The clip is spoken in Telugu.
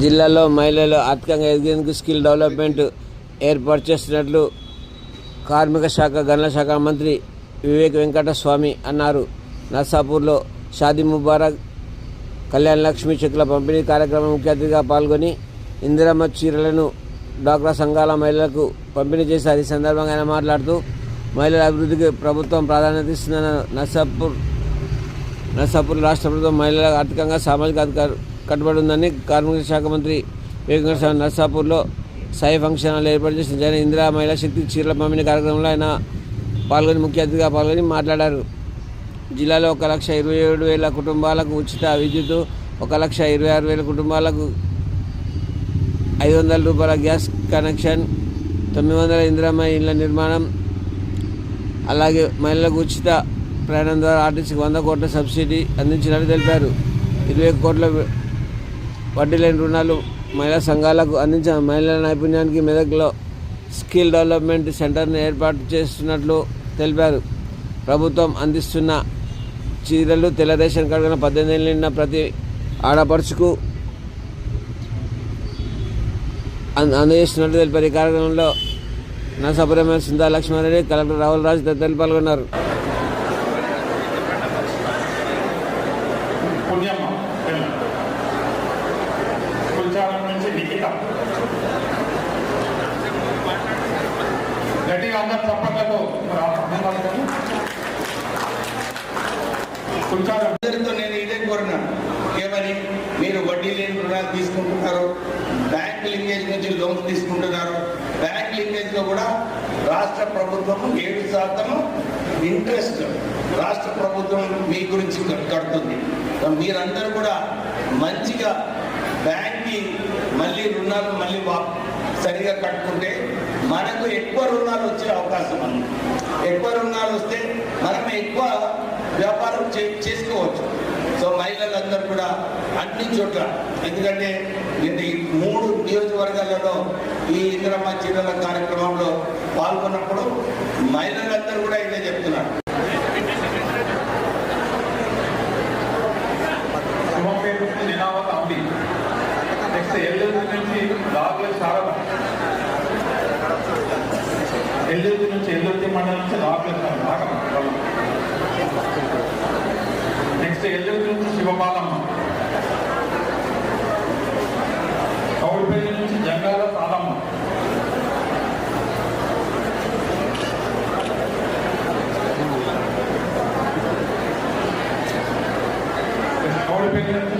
జిల్లాలో మహిళలు ఆర్థికంగా ఎదిగేందుకు స్కిల్ డెవలప్మెంట్ ఏర్పాటు చేస్తున్నట్లు కార్మిక శాఖ గనుల శాఖ మంత్రి వివేక్ వెంకటస్వామి అన్నారు. నర్సాపూర్లో షాదీ ముబారక్ కళ్యాణ లక్ష్మి చెక్కుల పంపిణీ కార్యక్రమం ముఖ్య అతిథిగా పాల్గొని ఇందిరమ్మ చీరలను డాక్రా సంఘాల మహిళలకు పంపిణీ చేశారు ఈ సందర్భంగా ఆయన మాట్లాడుతూ మహిళల అభివృద్ధికి ప్రభుత్వం ప్రాధాన్యత ఇస్తుందన్న నర్సాపూర్ నర్సాపూర్ రాష్ట్ర ప్రభుత్వం మహిళలకు ఆర్థికంగా సామాజిక అధికారు కట్టుబడిందని కార్మిక శాఖ మంత్రి వివేక నర్సాపూర్లో సాయి ఫంక్షన్ హాల్ ఏర్పాటు చేసిన జన ఇందిరా మహిళా శక్తి చీరల పంపిణీ కార్యక్రమంలో ఆయన పాల్గొని ముఖ్య అతిథిగా పాల్గొని మాట్లాడారు. జిల్లాలో ఒక లక్ష ఇరవై ఏడు వేల కుటుంబాలకు ఉచిత విద్యుత్ ఒక లక్ష ఇరవై ఆరు వేల కుటుంబాలకు ఐదు వందల రూపాయల గ్యాస్ కనెక్షన్ తొమ్మిది వందల ఇందిరమ్మ ఇళ్ళ నిర్మాణం అలాగే మహిళలకు ఉచిత ప్రయాణం ద్వారా ఆర్టీసీకి వంద కోట్ల సబ్సిడీ అందించినట్లు తెలిపారు. ఇరవై కోట్ల వడ్డీ లేని రుణాలు మహిళా సంఘాలకు అందించిన మహిళల నైపుణ్యానికి మెదక్లో స్కిల్ డెవలప్మెంట్ సెంటర్ను ఏర్పాటు చేస్తున్నట్లు తెలిపారు. ప్రభుత్వం అందిస్తున్న చీరలు తెల్ల రేషన్ పద్దెనిమిది ఏళ్ళు నిండిన ప్రతి ఆడపడుచుకు అంద- తెలిపారు. ఈ కార్యక్రమంలో నరసాపురం సుందా లక్ష్మారెడ్డి కలెక్టర్ రాహుల్ రాజ్ తదితరులు పాల్గొన్నారు. పుణ్యమ్మ నుంచి గట్టిగా అందరు చప్పట్లతో అందరితో నేను ఇదే కోరినాను ఏమని? మీరు వడ్డీ లేని రుణాలు తీసుకుంటున్నారు బ్యాంక్ లింకేజ్ నుంచి లోన్స్ తీసుకుంటున్నారు. బ్యాంక్ లింకేజ్లో కూడా రాష్ట్ర ప్రభుత్వం ఏడు శాతం ఇంట్రెస్ట్ రాష్ట్ర ప్రభుత్వం మీ గురించి కడుతుంది. మీరందరూ కూడా మంచిగా రుణాలు మళ్ళీ వా- సరిగా కట్టుకుంటే మనకు ఎక్కువ రుణాలు వచ్చే అవకాశం ఉంది. ఎక్కువ రుణాలు వస్తే మనం ఎక్కువ వ్యాపారం చే- చేసుకోవచ్చు. సో మహిళలందరూ కూడా అన్ని చోట్ల ఎందుకంటే నేను ఈ మూడు నియోజకవర్గాలలో ఈ ఇందిరమ్మ చీరల కార్యక్రమంలో పాల్గొన్నప్పుడు మహిళలందరూ కూడా ఇదే చెప్తున్నారు. శుభంపేట నుంచి ఎల్జెపి నుంచి రాగులకు చాలా ఎల్జెపి నుంచి ఎల్జెపి మండలం నుంచి రాగులకు నెక్స్ట్ ఎల్జెపి నుంచి నుంచి జంగాల తాళమ్మ కౌడిపల్లి